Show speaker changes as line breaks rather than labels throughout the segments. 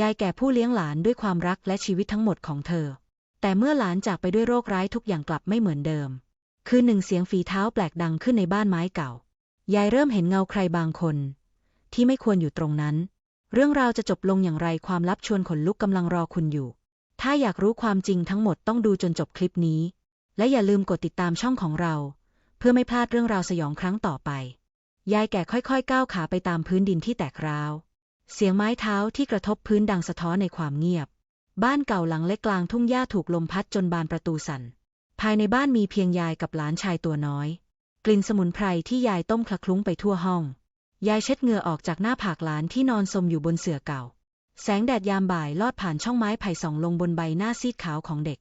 ยายแก่ผู้เลี้ยงหลานด้วยความรักและชีวิตทั้งหมดของเธอ แต่เมื่อหลานจากไปด้วยโรคร้ายทุกอย่างกลับไม่เหมือนเดิม คือหนึ่งเสียงฝีเท้าแปลกดังขึ้นในบ้านไม้เก่า ยายเริ่มเห็นเงาใครบางคน ที่ไม่ควรอยู่ตรงนั้น เรื่องราวจะจบลงอย่างไรความลับชวนขนลุกกำลังรอคุณอยู่ ถ้าอยากรู้ความจริงทั้งหมดต้องดูจนจบคลิปนี้ และอย่าลืมกดติดตามช่องของเรา เพื่อไม่พลาดเรื่องราวสยองครั้งต่อไป ยายแก่ค่อยๆ ก้าวขาไปตามพื้นดินที่แตกร้าว เสียงไม้เท้าที่กระทบพื้นดังสะท้อนในความเงียบ บ้านเก่าหลังเล็กกลางทุ่งหญ้าถูกลมพัดจนบานประตูสั่น ภายในบ้านมีเพียงยายกับหลานชายตัวน้อย กลิ่นสมุนไพรที่ยายต้มคละคลุ้งไปทั่วห้อง ยายเช็ดเหงื่อออกจากหน้าผากหลานที่นอนสมอยู่บนเสื่อเก่า แสงแดดยามบ่ายลอดผ่านช่องไม้ไผ่ส่องลงบนใบหน้าซีดขาวของเด็ก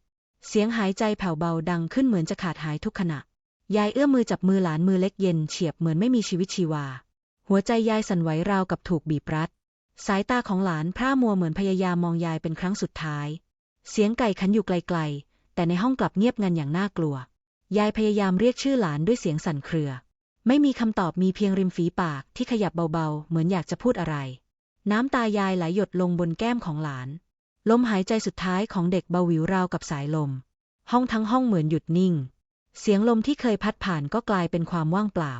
เสียงหายใจแผ่วเบาดังขึ้นเหมือนจะขาดหายทุกขณะ ยายเอื้อมมือจับมือหลานมือเล็กเย็นเฉียบเหมือนไม่มีชีวิตชีวา หัวใจยายสั่นไหวราวกับถูกบีบรัด สายตาของหลานพร่ามัวเหมือนพยายามมองยายเป็นครั้งสุดท้าย เสียงไก่ขันอยู่ไกลๆ แต่ในห้องกลับเงียบงันอย่างน่ากลัว ยายพยายามเรียกชื่อหลานด้วยเสียงสั่นเครือ ไม่มีคำตอบมีเพียงริมฝีปากที่ขยับเบาๆ เหมือนอยากจะพูดอะไร น้ำตายายไหลหยดลงบนแก้มของหลาน ลมหายใจสุดท้ายของเด็กเบาหวิวราวกับสายลม ห้องทั้งห้องเหมือนหยุดนิ่ง เสียงลมที่เคยพัดผ่านก็กลายเป็นความว่างเปล่า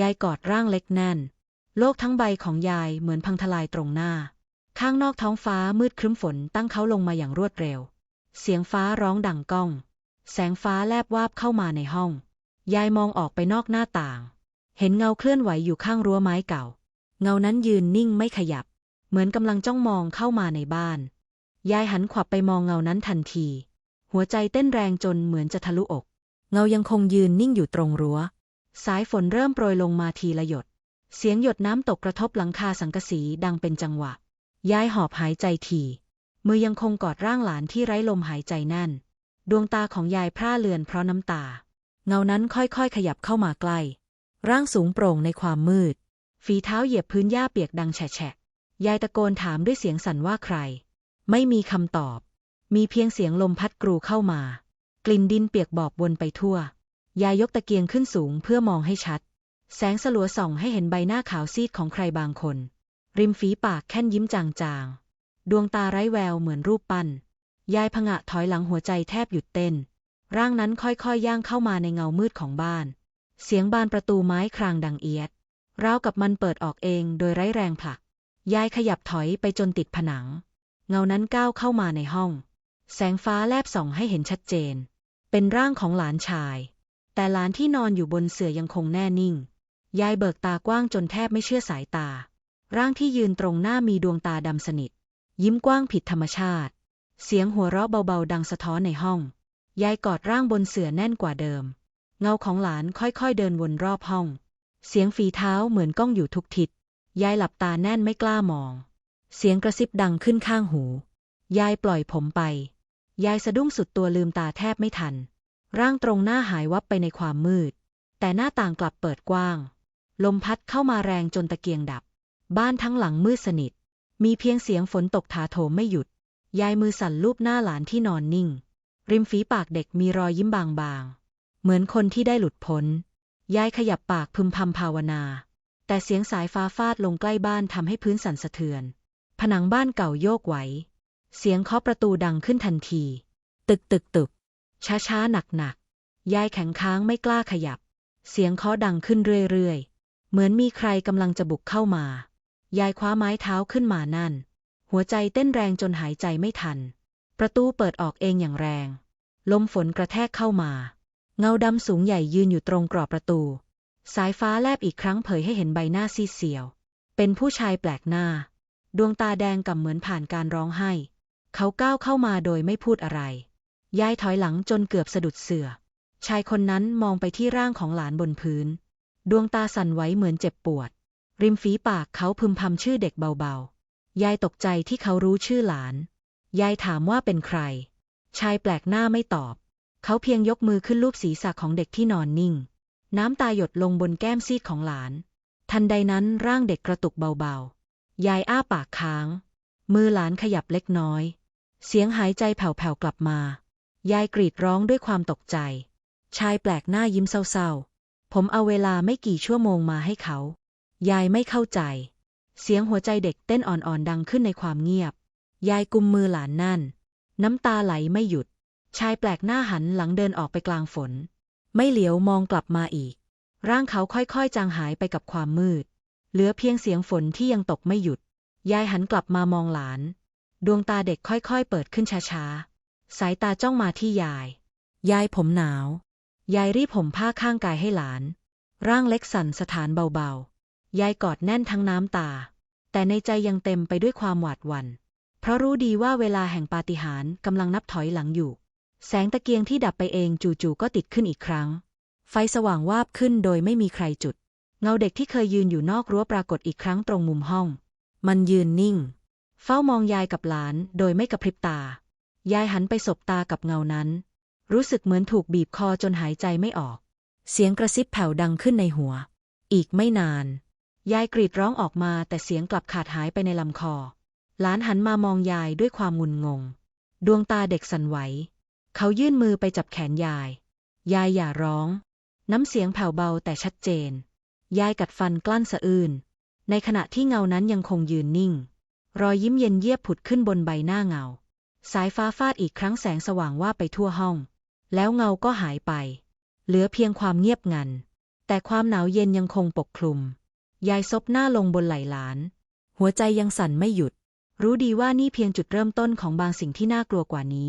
ยายกอดร่างเล็กแน่น โลกทั้งใบของยายเหมือนพังทลายตรงหน้า ข้างนอกท้องฟ้ามืดครึ้มฝนตั้งเขาลงมาอย่างรวดเร็ว เสียงฟ้าร้องดังก้อง แสงฟ้าแลบวาบเข้ามาในห้อง ยายมองออกไปนอกหน้าต่าง เห็นเงาเคลื่อนไหวอยู่ข้างรั้วไม้เก่า เงานั้นยืนนิ่งไม่ขยับ เหมือนกำลังจ้องมองเข้ามาในบ้าน ยายหันขวับไปมองเงานั้นทันที หัวใจเต้นแรงจนเหมือนจะทะลุอก เงายังคงยืนนิ่งอยู่ตรงรั้ว สายฝนเริ่มโปรยลงมาทีละหยด เสียงหยดน้ำตกกระทบหลังคาสังกะสีดังเป็นจังหวะยายหอบหายใจทีมือยังคงกอดร่างหลานที่ไร้ลมหายใจแน่น ดวงตาของยายพร่าเลือนเพราะน้ำตา เงานั้นค่อยๆ ขยับเข้ามาใกล้ ร่างสูงโปร่งในความมืด ฝีเท้าเหยียบพื้นหญ้าเปียกดังแฉะยายตะโกนถามด้วยเสียงสั่นว่าใคร ไม่มีคำตอบ มีเพียงเสียงลมพัดกรูเข้ามา กลิ่นดินเปียกบอบวนไปทั่ว ยายยกตะเกียงขึ้นสูงเพื่อมองให้ชัด แสงสลัวส่องให้เห็นใบหน้าขาวซีดของใครบางคน ริมฝีปากแค่นยิ้มจางๆ ดวงตาไร้แววเหมือนรูปปั้น ยายผงะถอยหลังหัวใจแทบหยุดเต้น ร่างนั้นค่อยๆย่างเข้ามาในเงามืดของบ้าน เสียงบานประตูไม้ครางดังเอียดราวกับมันเปิดออกเองโดยไร้แรงผลัก ยายขยับถอยไปจนติดผนัง เงานั้นก้าวเข้ามาในห้อง แสงฟ้าแลบส่องให้เห็นชัดเจน เป็นร่างของหลานชาย แต่หลานที่นอนอยู่บนเสื่อยังคงแน่นิ่ง ยายเบิกตากว้างจนแทบไม่เชื่อสายตา ร่างที่ยืนตรงหน้ามีดวงตาดำสนิท ยิ้มกว้างผิดธรรมชาติ เสียงหัวเราะเบาๆ ดังสะท้อนในห้อง ยายกอดร่างบนเสื่อแน่นกว่าเดิม เงาของหลานค่อยๆเดินวนรอบห้อง เสียงฝีเท้าเหมือนก้องอยู่ทุกทิศ ยายหลับตาแน่นไม่กล้ามอง เสียงกระซิบดังขึ้นข้างหู ยายปล่อยผมไป ยายสะดุ้งสุดตัวลืมตาแทบไม่ทัน ร่างตรงหน้าหายวับไปในความมืด แต่หน้าต่างกลับเปิดกว้าง ลมพัดเข้ามาแรงจนตะเกียงดับ บ้านทั้งหลังมืดสนิท มีเพียงเสียงฝนตกถาโถมไม่หยุด ยายมือสั่นลูบหน้าหลานที่นอนนิ่ง ริมฝีปากเด็กมีรอยยิ้มบางๆ เหมือนคนที่ได้หลุดพ้น ยายขยับปากพึมพำภาวนา แต่เสียงสายฟ้าฟาดลงใกล้บ้านทำให้พื้นสั่นสะเทือน ผนังบ้านเก่าโยกไหว เสียงเคาะประตูดังขึ้นทันที ตึกตึกตึก ช้าช้าหนักหนักยายแข็งค้างไม่กล้าขยับ เสียงเคาะดังขึ้นเรื่อยๆ เหมือนมีใครกำลังจะบุกเข้ามา ยายคว้าไม้เท้าขึ้นมานั่น หัวใจเต้นแรงจนหายใจไม่ทัน ประตูเปิดออกเองอย่างแรง ลมฝนกระแทกเข้ามา เงาดำสูงใหญ่ยืนอยู่ตรงกรอบประตู สายฟ้าแลบอีกครั้งเผยให้เห็นใบหน้าซีดเสียว เป็นผู้ชายแปลกหน้า ดวงตาแดงก่ำเหมือนผ่านการร้องไห้ เขาก้าวเข้ามาโดยไม่พูดอะไร ยายถอยหลังจนเกือบสะดุดเสือ ชายคนนั้นมองไปที่ร่างของหลานบนพื้น ดวงตาสั่นไหวเหมือนเจ็บปวด ริมฝีปากเขาพึมพำชื่อเด็กเบาๆ ยายตกใจที่เขารู้ชื่อหลาน ยายถามว่าเป็นใคร ชายแปลกหน้าไม่ตอบ เขาเพียงยกมือขึ้นลูบศีรษะของเด็กที่นอนนิ่ง น้ำตาหยดลงบนแก้มซีดของหลาน ทันใดนั้นร่างเด็กกระตุกเบาๆ ยายอ้าปากค้าง มือหลานขยับเล็กน้อย เสียงหายใจแผ่วๆกลับมา ยายกรีดร้องด้วยความตกใจ ชายแปลกหน้ายิ้มเศร้าๆ ผมเอาเวลาไม่กี่ชั่วโมงมาให้เขา ยายไม่เข้าใจ เสียงหัวใจเด็กเต้นอ่อนๆดังขึ้นในความเงียบ ยายกุมมือหลานนั่น น้ำตาไหลไม่หยุด ชายแปลกหน้าหันหลังเดินออกไปกลางฝน ไม่เหลียวมองกลับมาอีก ร่างเขาค่อยๆจางหายไปกับความมืด เหลือเพียงเสียงฝนที่ยังตกไม่หยุด ยายหันกลับมามองหลาน ดวงตาเด็กค่อยๆเปิดขึ้นช้าๆ สายตาจ้องมาที่ยาย ยายผมหนาว ยายรีบผมผ้าข้างกายให้หลาน ร่างเล็กสั่นสถานเบาๆ ยายกอดแน่นทั้งน้ำตา แต่ในใจยังเต็มไปด้วยความหวาดหวัน่น เพราะรู้ดีว่าเวลาแห่งปาฏิหาริย์กำลังนับถอยหลังอยู่ แสงตะเกียงที่ดับไปเองจู่ๆก็ติดขึ้นอีกครั้ง ไฟสว่างวาบขึ้นโดยไม่มีใครจุด เงาเด็กที่เคยยืนอยู่นอกรั้วปรากฏอีกครั้งตรงมุมห้อง มันยืนนิ่ง เฝ้ามองยายกับหลานโดยไม่กระพริบตา ยายหันไปสบตากับเงานั้น รู้สึกเหมือนถูกบีบคอจนหายใจไม่ออก เสียงกระซิบแผ่วดังขึ้นในหัว อีกไม่นาน ยายกรีดร้องออกมาแต่เสียงกลับขาดหายไปในลำคอ หลานหันมามองยายด้วยความงุนงง ดวงตาเด็กสั่นไหว เขายื่นมือไปจับแขนยาย ยายอย่าร้อง น้ำเสียงแผ่วเบาแต่ชัดเจน ยายกัดฟันกลั้นสะอื้น ในขณะที่เงานั้นยังคงยืนนิ่ง รอยยิ้มเย็นเยียบผุดขึ้นบนใบหน้าเงา สายฟ้าฟาดอีกครั้งแสงสว่างว่าไปทั่วห้อง แล้วเงาก็หายไป เหลือเพียงความเงียบงัน แต่ความหนาวเย็นยังคงปกคลุม ยายซบหน้าลงบนไหล่หลาน หัวใจยังสั่นไม่หยุด รู้ดีว่านี่เพียงจุดเริ่มต้นของบางสิ่งที่น่ากลัวกว่านี้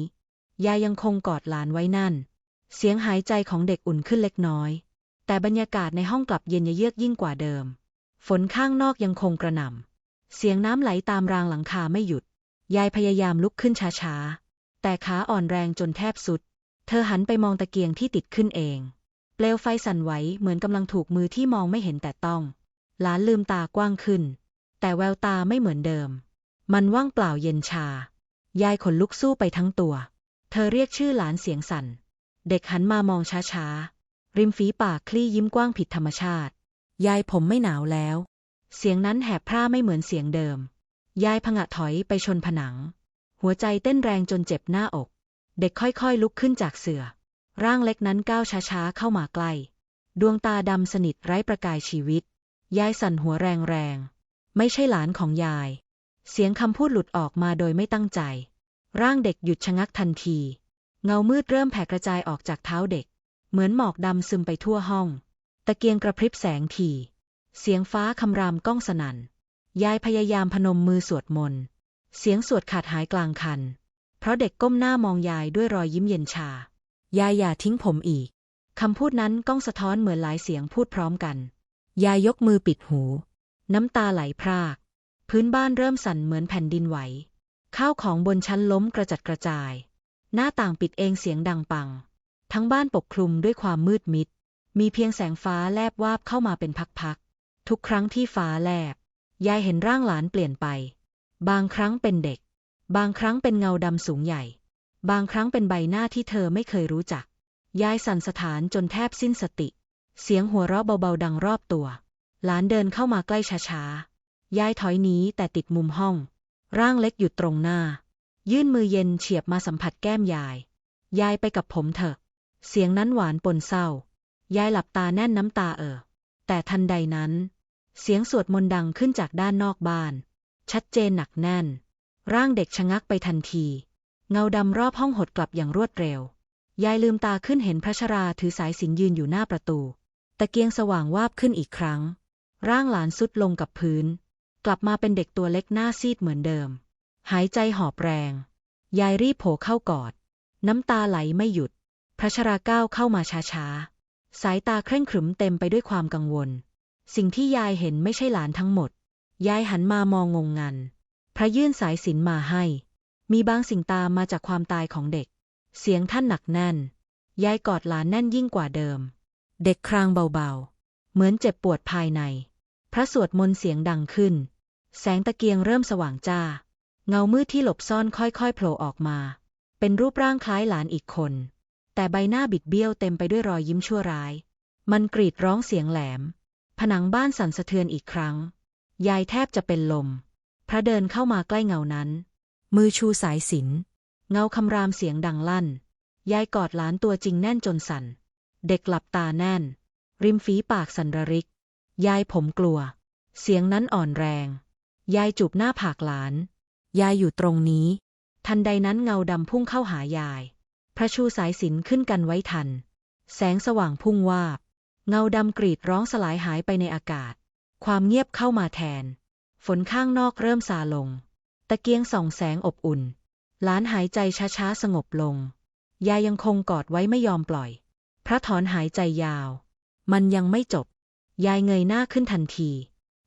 ยายยังคงกอดหลานไว้นั่น เสียงหายใจของเด็กอุ่นขึ้นเล็กน้อย แต่บรรยากาศในห้องกลับเย็นเยือกยิ่งกว่าเดิม ฝนข้างนอกยังคงกระหน่ำ เสียงน้ำไหลตามรางหลังคาไม่หยุด ยายพยายามลุกขึ้นช้าๆ แต่ขาอ่อนแรงจนแทบสุด เธอหันไปมองตะเกียงที่ติดขึ้นเอง เปลวไฟสั่นไหวเหมือนกำลังถูกมือที่มองไม่เห็นแต่ต้อง หลานลืมตากว้างขึ้น แต่แววตาไม่เหมือนเดิม มันว่างเปล่าเย็นชา ยายขนลุกสู้ไปทั้งตัว เธอเรียกชื่อหลานเสียงสั่น เด็กหันมามองช้าๆ ริมฝีปากคลี่ยิ้มกว้างผิดธรรมชาติ ยายผมไม่หนาวแล้ว เสียงนั้นแหบพร่าไม่เหมือนเสียงเดิม ยายผงะถอยไปชนผนัง หัวใจเต้นแรงจนเจ็บหน้าอก เด็กค่อยๆลุกขึ้นจากเสื่อร่างเล็กนั้นก้าวช้าๆเข้ามาใกล้ ดวงตาดำสนิทไร้ประกายชีวิต ยายสั่นหัวแรงๆ ไม่ใช่หลานของยาย เสียงคำพูดหลุดออกมาโดยไม่ตั้งใจ ร่างเด็กหยุดชะงักทันที เงามืดเริ่มแผ่กระจายออกจากเท้าเด็ก เหมือนหมอกดำซึมไปทั่วห้อง ตะเกียงกระพริบแสงที เสียงฟ้าคำรามก้องสนั่น ยายพยายามพนมมือสวดมนต์ เสียงสวดขาดหายกลางคัน เพราะเด็กก้มหน้ามองยายด้วยรอยยิ้มเย็นชา ยายอย่าทิ้งผมอีก คำพูดนั้นก้องสะท้อนเหมือนหลายเสียงพูดพร้อมกัน ยายยกมือปิดหู น้ำตาไหลพราก พื้นบ้านเริ่มสั่นเหมือนแผ่นดินไหว ข้าวของบนชั้นล้มกระจัดกระจาย หน้าต่างปิดเองเสียงดังปัง ทั้งบ้านปกคลุมด้วยความมืดมิด มีเพียงแสงฟ้าแลบวาบเข้ามาเป็นพักๆ ทุกครั้งที่ฟ้าแลบ ยายเห็นร่างหลานเปลี่ยนไป บางครั้งเป็นเด็ก บางครั้งเป็นเงาดำสูงใหญ่ บางครั้งเป็นใบหน้าที่เธอไม่เคยรู้จัก ยายสั่นสถานจนแทบสิ้นสติ เสียงหัวเราะเบาๆดังรอบตัว หลานเดินเข้ามาใกล้ช้าๆ ยายถอยหนีแต่ติดมุมห้อง ร่างเล็กหยุดตรงหน้า ยื่นมือเย็นเฉียบมาสัมผัสแก้มยาย ยายไปกับผมเถอะ เสียงนั้นหวานปนเศร้า ยายหลับตาแน่นน้ำตาเอ่อ แต่ทันใดนั้น เสียงสวดมนต์ดังขึ้นจากด้านนอกบ้าน ชัดเจนหนักแน่น ร่างเด็กชะงักไปทันที เงาดำรอบห้องหดกลับอย่างรวดเร็ว ยายลืมตาขึ้นเห็นพระชราถือสายสิญจนยืนอยู่หน้าประตู ตะเกียงสว่างวาบขึ้นอีกครั้ง ร่างหลานสุดลงกับพื้น กลับมาเป็นเด็กตัวเล็กหน้าซีดเหมือนเดิม หายใจหอบแรง ยายรีบโผเข้ากอด น้ำตาไหลไม่หยุด พระชราก้าวเข้ามาช้าๆ สายตาเคร่งขรึมเต็มไปด้วยความกังวล สิ่งที่ยายเห็นไม่ใช่หลานทั้งหมด ยายหันมามองงงงัน ระยื่นสายสินมาให้ มีบางสิ่งตามมาจากความตายของเด็ก เสียงท่านหนักแน่น ยายกอดหลานแน่นยิ่งกว่าเดิม เด็กครางเบาๆ เหมือนเจ็บปวดภายใน พระสวดมนต์เสียงดังขึ้น แสงตะเกียงเริ่มสว่างจ้า เงามืดที่หลบซ่อนค่อยๆโผล่ออกมา เป็นรูปร่างคล้ายหลานอีกคน แต่ใบหน้าบิดเบี้ยวเต็มไปด้วยรอยยิ้มชั่วร้าย มันกรีดร้องเสียงแหลม ผนังบ้านสั่นสะเทือนอีกครั้ง ยายแทบจะเป็นลม พระเดินเข้ามาใกล้เงานั้น มือชูสายสินเงาคำรามเสียงดังลั่น ยายกอดหลานตัวจริงแน่นจนสั่น เด็กหลับตาแน่น ริมฝีปากสันระริก ยายผมกลัว เสียงนั้นอ่อนแรง ยายจูบหน้าผากหลาน ยายอยู่ตรงนี้ ทันใดนั้นเงาดำพุ่งเข้าหายาย พระชูสายสินขึ้นกันไว้ทัน แสงสว่างพุ่งวาบ เงาดำกรีดร้องสลายหายไปในอากาศ ความเงียบเข้ามาแทน ฝนข้างนอกเริ่มซาลง ตะเกียงส่องแสงอบอุ่น หลานหายใจช้าๆสงบลง ยายยังคงกอดไว้ไม่ยอมปล่อย พระถอนหายใจยาว มันยังไม่จบ ยายเงยหน้าขึ้นทันที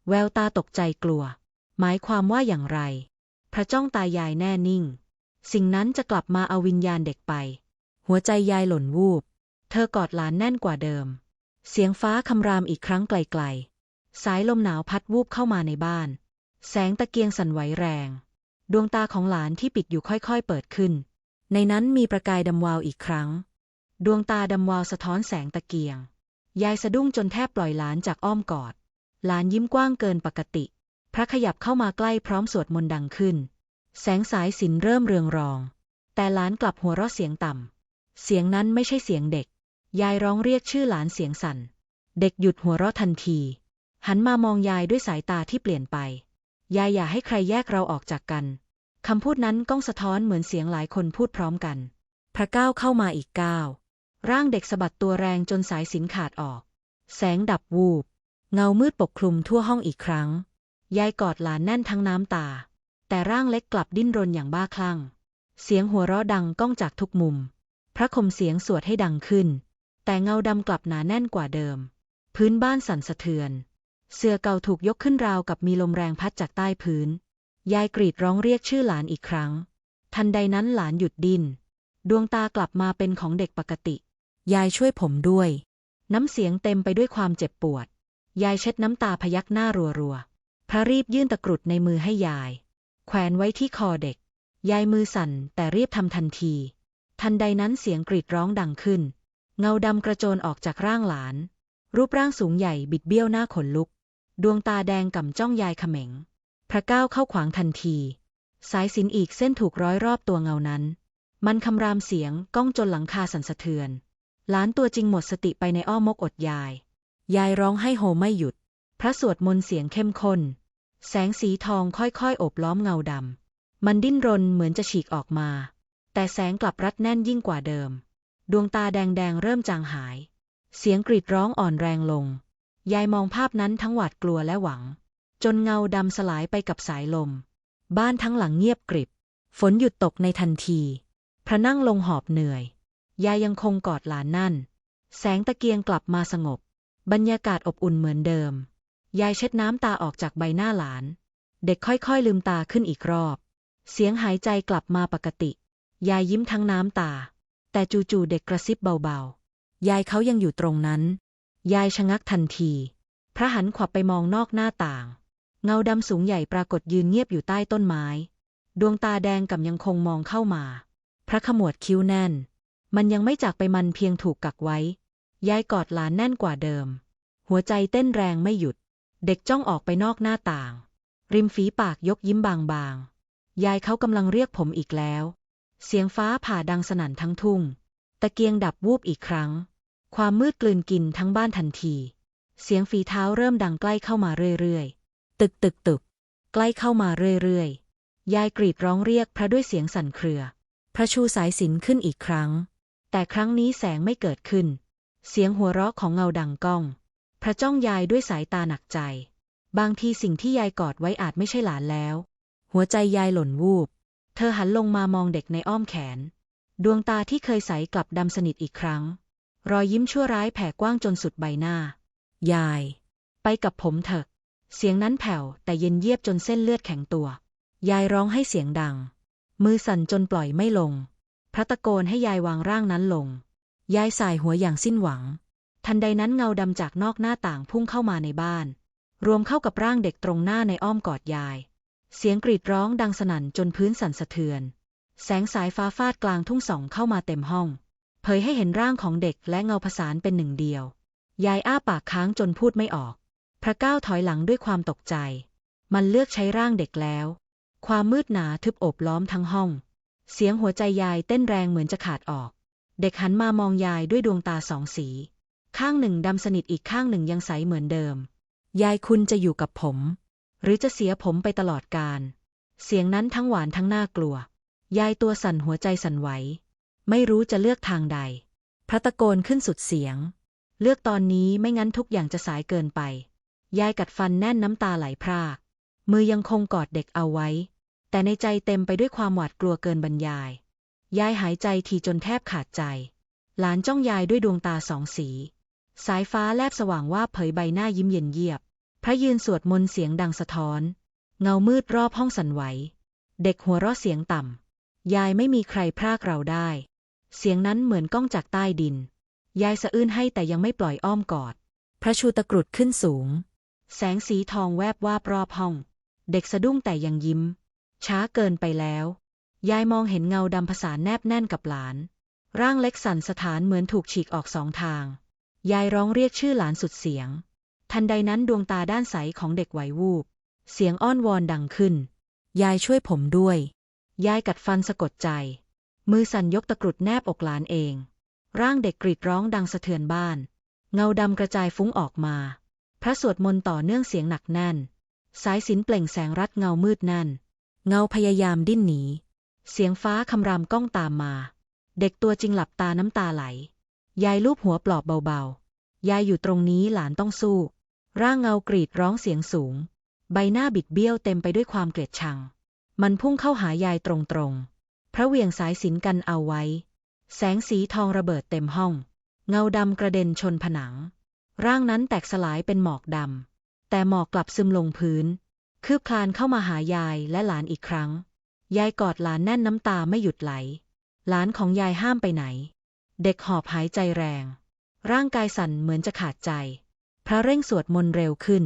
แววตาตกใจกลัว หมายความว่าอย่างไร พระจ้องตายายแน่นิ่ง สิ่งนั้นจะกลับมาเอาวิญญาณเด็กไป หัวใจยายหล่นวูบ เธอกอดหลานแน่นกว่าเดิม เสียงฟ้าคำรามอีกครั้งไกลๆ สายลมหนาวพัดวูบเข้ามาในบ้าน แสงตะเกียงสั่นไหวแรง ดวงตาของหลานที่ปิดอยู่ค่อยๆเปิดขึ้น ในนั้นมีประกายดำวาวอีกครั้ง ดวงตาดำวาวสะท้อนแสงตะเกียง ยายสะดุ้งจนแทบปล่อยหลานจากอ้อมกอด หลานยิ้มกว้างเกินปกติ พระขยับเข้ามาใกล้พร้อมสวดมนต์ดังขึ้น แสงสายสินเริ่มเรืองรอง แต่หลานกลับหัวเราะเสียงต่ำ เสียงนั้นไม่ใช่เสียงเด็ก ยายร้องเรียกชื่อหลานเสียงสั่น เด็กหยุดหัวเราะทันที หันมามองยายด้วยสายตาที่เปลี่ยนไป ยายอย่าให้ใครแยกเราออกจากกันคำพูดนั้นก้องสะท้อนเหมือนเสียงหลายคนพูดพร้อมกัน พระก้าวเข้ามาอีกก้าวร่างเด็กสะบัดตัวแรงจนสายสินขาดออก แสงดับวูบ เงามืดปกคลุมทั่วห้องอีกครั้ง ยายกอดหลานแน่นทั้งน้ำตา แต่ร่างเล็กกลับดิ้นรนอย่างบ้าคลั่ง เสียงหัวเราะดังก้องจากทุกมุม พระคมเสียงสวดให้ดังขึ้น แต่เงาดำกลับหนาแน่นกว่าเดิม พื้นบ้านสั่นสะเทือน เสื่อเก่าถูกยกขึ้นราวกับมีลมแรงพัดจากใต้พื้น ยายกรีดร้องเรียกชื่อหลานอีกครั้ง ทันใดนั้นหลานหยุดดิ้น ดวงตากลับมาเป็นของเด็กปกติ ยายช่วยผมด้วย น้ำเสียงเต็มไปด้วยความเจ็บปวด ยายเช็ดน้ำตาพยักหน้ารัวๆ พระรีบยื่นตะกรุดในมือให้ยาย แขวนไว้ที่คอเด็ก ยายมือสั่นแต่รีบทำทันที ทันใดนั้นเสียงกรีดร้องดังขึ้น เงาดำกระโจนออกจากร่างหลาน รูปร่างสูงใหญ่บิดเบี้ยวหน้าขนลุก ดวงตาแดงก่ำจ้องยายเขม็ง พระก้าวเข้าขวางทันที สายสินอีกเส้นถูกร้อยรอบตัวเงานั้น มันคำรามเสียงก้องจนหลังคาสั่นสะเทือนหลานตัวจริงหมดสติไปในอ้อมกอดยาย ยายร้องให้โฮไม่หยุด พระสวดมนต์เสียงเข้มข้น แสงสีทองค่อยๆ โอบล้อมเงาดำ มันดิ้นรนเหมือนจะฉีกออกมา แต่แสงกลับรัดแน่นยิ่งกว่าเดิม ดวงตาแดงๆ เริ่มจางหาย เสียงกรีดร้องอ่อนแรงลง ยายมองภาพนั้นทั้งหวาดกลัวและหวัง จนเงาดำสลายไปกับสายลม บ้านทั้งหลังเงียบกริบ ฝนหยุดตกในทันที พระนั่งลงหอบเหนื่อย ยายยังคงกอดหลานนั่น แสงตะเกียงกลับมาสงบ บรรยากาศอบอุ่นเหมือนเดิม ยายเช็ดน้ำตาออกจากใบหน้าหลาน เด็กค่อยๆลืมตาขึ้นอีกรอบ เสียงหายใจกลับมาปกติ ยายยิ้มทั้งน้ำตา แต่จู่ๆเด็กกระซิบเบาๆ ยายเขายังอยู่ตรงนั้น ยายชะงักทันที พระหันขวับไปมองนอกหน้าต่าง เงาดำสูงใหญ่ปรากฏยืนเงียบอยู่ใต้ต้นไม้ ดวงตาแดงกับยังคงมองเข้ามา พระขมวดคิ้วแน่น มันยังไม่จากไปมันเพียงถูกกักไว้ ยายกอดหลานแน่นกว่าเดิม หัวใจเต้นแรงไม่หยุด เด็กจ้องออกไปนอกหน้าต่าง ริมฝีปากยกยิ้มบางๆ ยายเขากำลังเรียกผมอีกแล้ว เสียงฟ้าผ่าดังสนั่นทั้งทุ่ง ตะเกียงดับวูบอีกครั้ง ความมืดกลืนกินทั้งบ้านทันที เสียงฝีเท้าเริ่มดังใกล้เข้ามาเรื่อยๆ ตึกตึกตึก ใกล้เข้ามาเรื่อยๆ ยายกรีดร้องเรียกพระด้วยเสียงสั่นเครือ พระชูสายสินขึ้นอีกครั้ง แต่ครั้งนี้แสงไม่เกิดขึ้น เสียงหัวเราะของเงาดังก้อง พระจ้องยายด้วยสายตาหนักใจ บางทีสิ่งที่ยายกอดไว้อาจไม่ใช่หลานแล้ว หัวใจยายหล่นวูบ เธอหันลงมามองเด็กในอ้อมแขน ดวงตาที่เคยใสกลับดำสนิทอีกครั้ง รอยยิ้มชั่วร้ายแผ่กว้างจนสุดใบหน้า ยาย ไปกับผมเถอะ เสียงนั้นแผ่วแต่เย็นเยียบจนเส้นเลือดแข็งตัว ยายร้องให้เสียงดัง มือสั่นจนปล่อยไม่ลง พระตะโกนให้ยายวางร่างนั้นลง ยายสายหัวอย่างสิ้นหวัง ทันใดนั้นเงาดำจากนอกหน้าต่างพุ่งเข้ามาในบ้าน รวมเข้ากับร่างเด็กตรงหน้าในอ้อมกอดยาย เสียงกรีดร้องดังสนั่นจนพื้นสั่นสะเทือน แสงสายฟ้าฟาดกลางทุ่งส่องเข้ามาเต็มห้อง เผยให้เห็นร่างของเด็กและเงาผสานเป็นหนึ่งเดียว ยายอ้าปากค้างจนพูดไม่ออก พระก้าวถอยหลังด้วยความตกใจ มันเลือกใช้ร่างเด็กแล้ว ความมืดหนาทึบโอบล้อมทั้งห้อง เสียงหัวใจยายเต้นแรงเหมือนจะขาดออก เด็กหันมามองยายด้วยดวงตาสองสี ข้างหนึ่งดำสนิทอีกข้างหนึ่งยังใสเหมือนเดิม ยายคุณจะอยู่กับผม หรือจะเสียผมไปตลอดกาลเสียงนั้นทั้งหวานทั้งน่ากลัว ยายตัวสั่นหัวใจสั่นไหว ไม่รู้จะเลือกทางใด พระตะโกนขึ้นสุดเสียง เลือกตอนนี้ไม่งั้นทุกอย่างจะสายเกินไป ยายกัดฟันแน่นน้ำตาไหลพราก มือยังคงกอดเด็กเอาไว้ แต่ในใจเต็มไปด้วยความหวาดกลัวเกินบรรยาย ยายหายใจทีจนแทบขาดใจ หลานจ้องยายด้วยดวงตาสองสี สายฟ้าแลบสว่างว่าเผยใบหน้ายิ้มเย็นเยียบ พระยืนสวดมนต์เสียงดังสะท้อน เงามืดรอบห้องสั่นไหว เด็กหัวเราะเสียงต่ำยายไม่มีใครพรากเราได้ เสียงนั้นเหมือนก้องจากใต้ดิน ยายสะอื้นให้แต่ยังไม่ปล่อยอ้อมกอด พระชูตะกรุดขึ้นสูง แสงสีทองแวบวาบรอบห้อง เด็กสะดุ้งแต่ยังยิ้ม ช้าเกินไปแล้ว ยายมองเห็นเงาดำผสานแนบแน่นกับหลาน ร่างเล็กสั่นสถานเหมือนถูกฉีกออกสองทาง ยายร้องเรียกชื่อหลานสุดเสียง ทันใดนั้นดวงตาด้านใสของเด็กไหววูบ เสียงอ้อนวอนดังขึ้น ยายช่วยผมด้วย ยายกัดฟันสะกดใจ มือสั่นยกตะกรุดแนบอกหลานเอง ร่างเด็กกรีดร้องดังสะเทือนบ้าน เงาดำกระจายฟุ้งออกมา พระสวดมนต์ต่อเนื่องเสียงหนักแน่น สายสินเปล่งแสงรัดเงามืดนั่น เงาพยายามดิ้นหนี เสียงฟ้าคำรามก้องตามมา เด็กตัวจริงหลับตาน้ำตาไหล ยายลูบหัวปลอบเบาๆ ยายอยู่ตรงนี้หลานต้องสู้ ร่างเงากรีดร้องเสียงสูง ใบหน้าบิดเบี้ยวเต็มไปด้วยความเกลียดชัง มันพุ่งเข้าหายายตรงๆ พระเวียงสายสินกันเอาไว้ แสงสีทองระเบิดเต็มห้อง เงาดำกระเด็นชนผนัง ร่างนั้นแตกสลายเป็นหมอกดำ แต่หมอกกลับซึมลงพื้น คืบคลานเข้ามาหายายและหลานอีกครั้ง ยายกอดหลานแน่นน้ำตาไม่หยุดไหล หลานของยายห้ามไปไหน เด็กหอบหายใจแรง ร่างกายสั่นเหมือนจะขาดใจ พระเร่งสวดมนต์เร็วขึ้น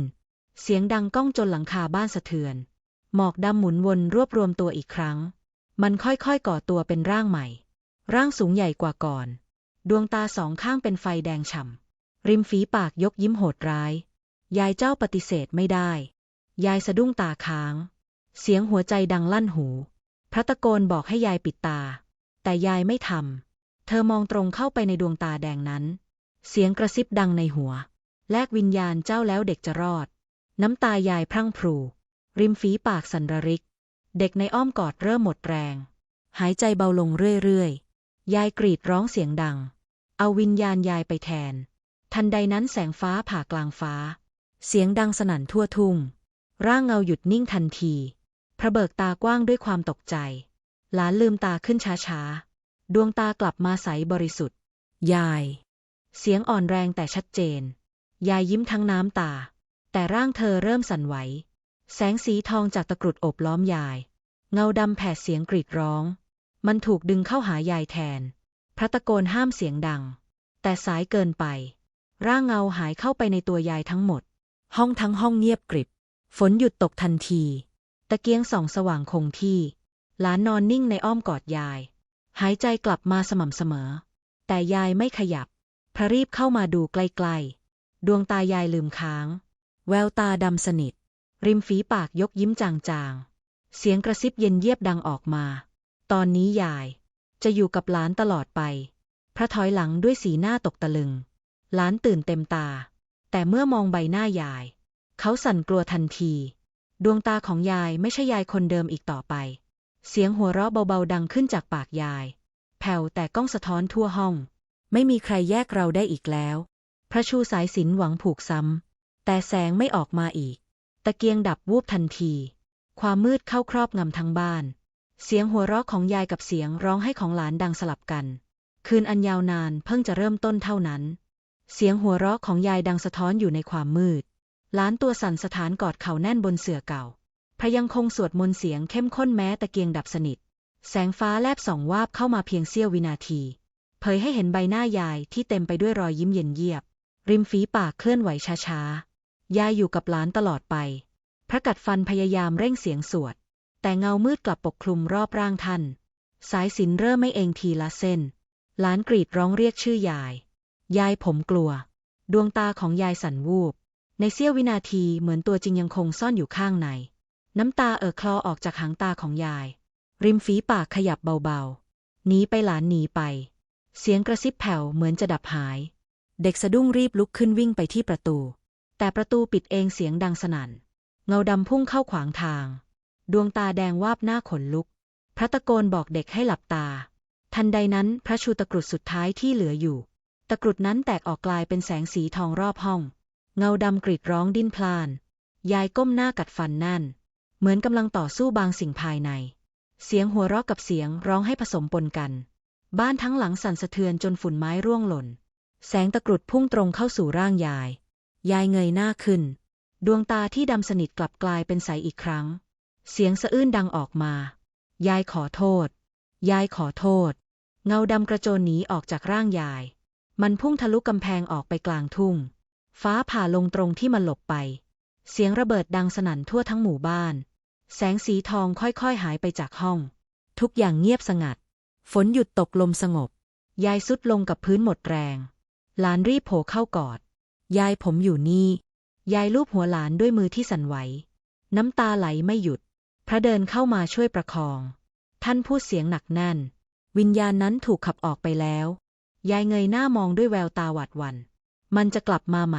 เสียงดังก้องจนหลังคาบ้านสะเทือน หมอกดำหมุนวนรวบรวมตัวอีกครั้ง มันค่อยๆก่อตัวเป็นร่างใหม่ ร่างสูงใหญ่กว่าก่อน ดวงตาสองข้างเป็นไฟแดงฉ่ำริมฝีปากยกยิ้มโหดร้าย ยายเจ้าปฏิเสธไม่ได้ ยายสะดุ้งตาค้าง เสียงหัวใจดังลั่นหู พระตะโกนบอกให้ยายปิดตา แต่ยายไม่ทำเธอมองตรงเข้าไปในดวงตาแดงนั้น เสียงกระซิบดังในหัว แลกวิญญาณเจ้าแล้วเด็กจะรอด น้ำตายายพรั่งพรู ริมฝีปากสันระริก เด็กในอ้อมกอดเริ่มหมดแรง หายใจเบาลงเรื่อยๆ ยายกรีดร้องเสียงดัง เอาวิญญาณยายไปแทน ทันใดนั้นแสงฟ้าผ่ากลางฟ้า เสียงดังสนั่นทั่วทุ่ง ร่างเงาหยุดนิ่งทันที พระเบิกตากว้างด้วยความตกใจ หลานลืมตาขึ้นช้าๆ ดวงตากลับมาใสบริสุทธิ์ ยาย เสียงอ่อนแรงแต่ชัดเจน ยายยิ้มทั้งน้ำตา แต่ร่างเธอเริ่มสั่นไหว แสงสีทองจากตะกรุดอบล้อมยาย เงาดำแผดเสียงกรีดร้อง มันถูกดึงเข้าหายายแทน พระตะโกนห้ามเสียงดัง แต่สายเกินไป ร่างเงาหายเข้าไปในตัวยายทั้งหมด ห้องทั้งห้องเงียบกริบ ฝนหยุดตกทันที ตะเกียงส่องสว่างคงที่ หลานนอนนิ่งในอ้อมกอดยาย หายใจกลับมาสม่ำเสมอ แต่ยายไม่ขยับ พระรีบเข้ามาดูใกล้ๆ ดวงตายายลืมค้าง แววตาดำสนิท ริมฝีปากยกยิ้มจางๆ เสียงกระซิบเย็นเยียบดังออกมา ตอนนี้ยาย จะอยู่กับหลานตลอดไป พระถอยหลังด้วยสีหน้าตกตะลึง หลานตื่นเต็มตา แต่เมื่อมองใบหน้ายาย เขาสั่นกลัวทันที ดวงตาของยายไม่ใช่ยายคนเดิมอีกต่อไป เสียงหัวเราะเบาๆดังขึ้นจากปากยาย แผ่วแต่ก้องสะท้อนทั่วห้อง ไม่มีใครแยกเราได้อีกแล้ว พระชูสายสินหวังผูกซ้ำแต่แสงไม่ออกมาอีกะเกียงดับวูบทันที ความมืดเข้าครอบงำทั้งบ้าน เสียงหัวเราะของยายกับเสียงร้องให้ของหลานดังสลับกัน คืนอันยาวนานเพิ่งจะเริ่มต้นเท่านั้น เสียงหัวเราะของยายดังสะท้อนอยู่ในความมืด หลานตัวสั่นสถานกอดเข่าแน่นบนเสื่อเก่า พระยังคงสวดมนต์เสียงเข้มข้นแม้ตะเกียงดับสนิท แสงฟ้าแลบส่องวาบเข้ามาเพียงเสี้ยววินาที เผยให้เห็นใบหน้ายายที่เต็มไปด้วยรอยยิ้มเย็นเยียบ ริมฝีปากเคลื่อนไหวช้าๆ ยายอยู่กับหลานตลอดไป พระกัดฟันพยายามเร่งเสียงสวด แต่เงามืดกลับปกคลุมรอบร่างท่าน สายสินเริ่มไม่เองทีละเส้น หลานกรีดร้องเรียกชื่อยาย ยายผมกลัว ดวงตาของยายสั่นวูบ ในเสี้ยววินาทีเหมือนตัวจริงยังคงซ่อนอยู่ข้างใน น้ำตาเอ่อคลอออกจากหางตาของยาย ริมฝีปากขยับเบาๆ หนีไปหลานหนีไป เสียงกระซิบแผ่วเหมือนจะดับหาย เด็กสะดุ้งรีบลุกขึ้นวิ่งไปที่ประตู แต่ประตูปิดเองเสียงดังสนั่น เงาดำพุ่งเข้าขวางทาง ดวงตาแดงวาบหน้าขนลุก พระตะโกนบอกเด็กให้หลับตา ทันใดนั้นพระชูตะกรุดสุดท้ายที่เหลืออยู่ ตะกรุดนั้นแตกออกกลายเป็นแสงสีทองรอบห้อง เงาดำกรีดร้องดิ้นพลาน ยายก้มหน้ากัดฟันแน่น เหมือนกำลังต่อสู้บางสิ่งภายใน เสียงหัวเราะกับเสียงร้องให้ผสมปนกัน บ้านทั้งหลังสั่นสะเทือนจนฝุ่นไม้ร่วงหล่น แสงตะกรุดพุ่งตรงเข้าสู่ร่างยาย ยายเงยหน้าขึ้น ดวงตาที่ดำสนิทกลับกลายเป็นใสอีกครั้ง เสียงสะอื้นดังออกมา ยายขอโทษ ยายขอโทษ เงาดำกระโจนหนีออกจากร่างยาย มันพุ่งทะลุกำแพงออกไปกลางทุ่ง ฟ้าผ่าลงตรงที่มันหลบไป เสียงระเบิดดังสนั่นทั่วทั้งหมู่บ้าน แสงสีทองค่อยๆหายไปจากห้อง ทุกอย่างเงียบสงัด ฝนหยุดตกลมสงบ ยายสุดลงกับพื้นหมดแรง หลานรีบโผล่เข้ากอด ยายผมอยู่นี่ ยายลูบหัวหลานด้วยมือที่สั่นไหว น้ำตาไหลไม่หยุด พระเดินเข้ามาช่วยประคอง ท่านพูดเสียงหนักแน่น วิญญาณนั้นถูกขับออกไปแล้ว ยายเงยหน้ามองด้วยแววตาหวาดหวัน่น มันจะกลับมาไหม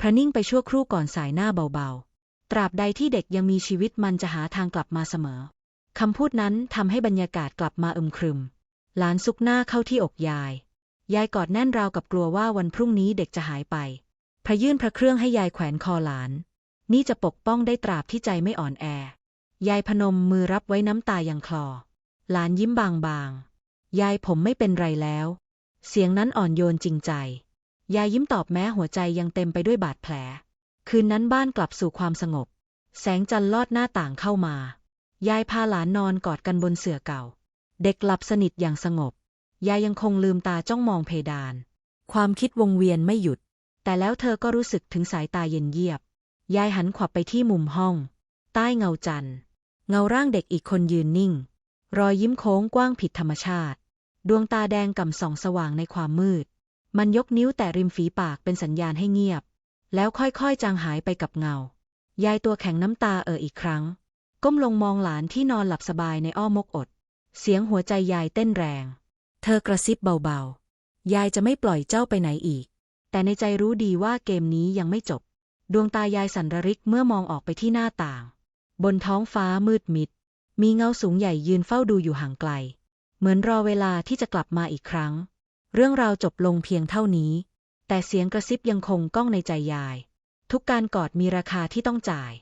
พระนิ่งไปชั่วครู่ก่อนสายหน้าเบาๆ ตราบใดที่เด็กยังมีชีวิตมันจะหาทางกลับมาเสมอ คำพูดนั้นทำให้บรรยากาศกลับมาอึมครึม หลานซุกหน้าเข้าที่อกยาย ยายกอดแน่นราวกับกลัวว่าวันพรุ่งนี้เด็กจะหายไป พระยื่นพระเครื่องให้ยายแขวนคอหลาน นี่จะปกป้องได้ตราบที่ใจไม่อ่อนแอ ยายพนมมือรับไว้น้ำตายังคลอ หลานยิ้มบางๆ ยายผมไม่เป็นไรแล้ว เสียงนั้นอ่อนโยนจริงใจ ยายยิ้มตอบแม้หัวใจยังเต็มไปด้วยบาดแผล คืนนั้นบ้านกลับสู่ความสงบ แสงจันทร์ลอดหน้าต่างเข้ามา ยายพาหลานนอนกอดกันบนเสื่อเก่า เด็กหลับสนิทอย่างสงบ ยายยังคงลืมตาจ้องมองเพดาน ความคิดวงเวียนไม่หยุด แต่แล้วเธอก็รู้สึกถึงสายตาเย็นเยียบ ยายหันขวับไปที่มุมห้อง ใต้เงาจันทร์ เงาร่างเด็กอีกคนยืนนิ่ง รอยยิ้มโค้งกว้างผิดธรรมชาติ ดวงตาแดงก่ำส่องสว่างในความมืด มันยกนิ้วแต่ริมฝีปากเป็นสัญญาณให้เงียบ แล้วค่อยๆจางหายไปกับเงา ยายตัวแข็งน้ำตาเอ่ออีกครั้ง ก้มลงมองหลานที่นอนหลับสบายในอ้อมอกอด เสียงหัวใจยายเต้นแรง เธอกระซิบเบาๆ ยายจะไม่ปล่อยเจ้าไปไหนอีก แต่ในใจรู้ดีว่าเกมนี้ยังไม่จบ ดวงตายายสันรริกเมื่อมองออกไปที่หน้าต่าง บนท้องฟ้ามืดมิด มีเงาสูงใหญ่ยืนเฝ้าดูอยู่ห่างไกล เหมือนรอเวลาที่จะกลับมาอีกครั้ง เรื่องราวจบลงเพียงเท่านี้ แต่เสียงกระซิบยังคงก้องในใจยาย ทุกการกอดมีราคาที่ต้องจ่าย